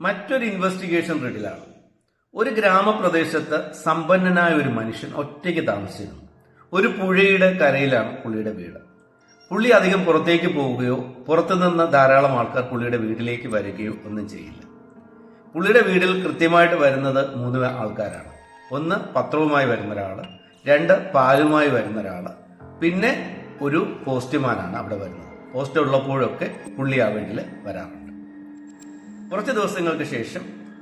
മറ്റൊരു ഇൻവെസ്റ്റിഗേഷൻ റെഡിലാണ് ഒരു ഗ്രാമപ്രദേശത്ത് സമ്പന്നനായ ഒരു മനുഷ്യൻ ഒറ്റയ്ക്ക് താമസിച്ചിരുന്നു. ഒരു പുഴയുടെ കരയിലാണ് പുള്ളിയുടെ വീട്. പുള്ളി അധികം പുറത്തേക്ക് പോവുകയോ പുറത്തുനിന്ന് ധാരാളം ആൾക്കാർ പുള്ളിയുടെ വീട്ടിലേക്ക് വരികയോ ഒന്നും ചെയ്യില്ല. പുള്ളിയുടെ വീട്ടിൽ കൃത്യമായിട്ട് വരുന്നത് മൂന്ന് ആൾക്കാരാണ്. ഒന്ന് പത്രവുമായി വരുന്ന ഒരാൾ രണ്ട് പാലുമായി വരുന്ന ഒരാൾ പിന്നെ ഒരു പോസ്റ്റ്മാനാണ് അവിടെ വരുന്നത്. പോസ്റ്റ് ഉള്ളപ്പോഴൊക്കെ പുള്ളി ആ വീട്ടിൽ വരാറുണ്ട്. കുറച്ച് ദിവസങ്ങൾക്ക് ശേഷം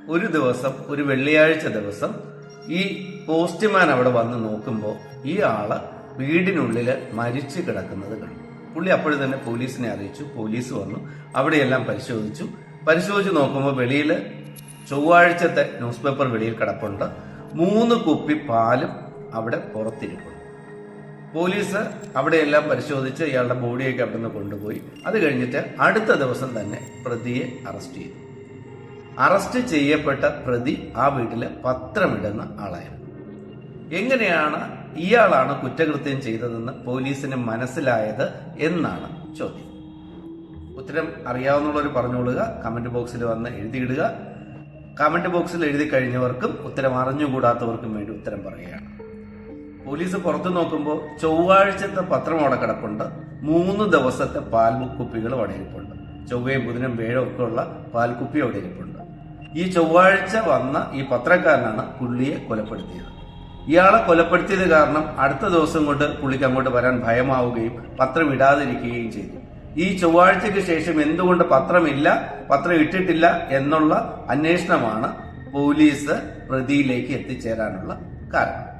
ഒരു ദിവസം ഒരു വെള്ളിയാഴ്ച ദിവസം ഈ പോസ്റ്റ്മാൻ അവിടെ വന്ന് നോക്കുമ്പോൾ ഈ ആൾ വീടിനുള്ളിൽ മരിച്ചു കിടക്കുന്നത് കണ്ടു. പുള്ളി അപ്പോഴും തന്നെ പോലീസിനെ അറിയിച്ചു. പോലീസ് വന്നു. അവിടെയെല്ലാം പരിശോധിച്ചു. പരിശോധിച്ച് നോക്കുമ്പോൾ വെളിയിൽ ചൊവ്വാഴ്ചത്തെ ന്യൂസ് പേപ്പർ വെളിയിൽ കിടപ്പുണ്ട്. മൂന്ന് കുപ്പി പാലും അവിടെ പുറത്തിരിപ്പുണ്ട്. പോലീസ് അവിടെയെല്ലാം പരിശോധിച്ച് ഇയാളുടെ ബോഡിയൊക്കെ അവിടെ നിന്ന് കൊണ്ടുപോയി. അത് കഴിഞ്ഞിട്ട് അടുത്ത ദിവസം തന്നെ പ്രതിയെ അറസ്റ്റ് ചെയ്തു. അറസ്റ്റ് ചെയ്യപ്പെട്ട പ്രതി ആ വീട്ടിൽ പത്രമിടുന്ന ആളായിരുന്നു. എങ്ങനെയാണ് ഇയാളാണ് കുറ്റകൃത്യം ചെയ്തതെന്ന് പോലീസിന് മനസ്സിലായത് എന്നാണ് ചോദ്യം. ഉത്തരം അറിയാവുന്നവർ പറഞ്ഞുകൊള്ളുക കമന്റ് ബോക്സിൽ വന്ന് എഴുതിയിടുക. കമന്റ് ബോക്സിൽ എഴുതി കഴിഞ്ഞവർക്കും ഉത്തരം അറിഞ്ഞുകൂടാത്തവർക്കും വേണ്ടി ഉത്തരം പറയുകയാണ്. പോലീസ് പുറത്തു നോക്കുമ്പോൾ ചൊവ്വാഴ്ചത്തെ പത്രം അവിടെ കിടപ്പുണ്ട്. മൂന്ന് ദിവസത്തെ പാൽ കുപ്പികൾ അവിടെ ഇരിപ്പുണ്ട്. ചൊവ്വയും ബുധനും വേഴും ഒക്കെ ഉള്ള പാൽക്കുപ്പി അവിടെ ഇരിപ്പുണ്ട്. ഈ ചൊവ്വാഴ്ച വന്ന ഈ പത്രക്കാരനാണ് പുള്ളിയെ കൊലപ്പെടുത്തിയത്. ഇയാളെ കൊലപ്പെടുത്തിയത് കാരണം അടുത്ത ദിവസം കൊണ്ട് പുള്ളിക്ക് അങ്ങോട്ട് വരാൻ ഭയമാവുകയും പത്രം ഇടാതിരിക്കുകയും ചെയ്തു. ഈ ചൊവ്വാഴ്ചയ്ക്ക് ശേഷം എന്തുകൊണ്ട് പത്രമില്ല പത്രം ഇട്ടിട്ടില്ല എന്നുള്ള അന്വേഷണമാണ് പോലീസ് പ്രതിയിലേക്ക് എത്തിച്ചേരാനുള്ള കാരണം.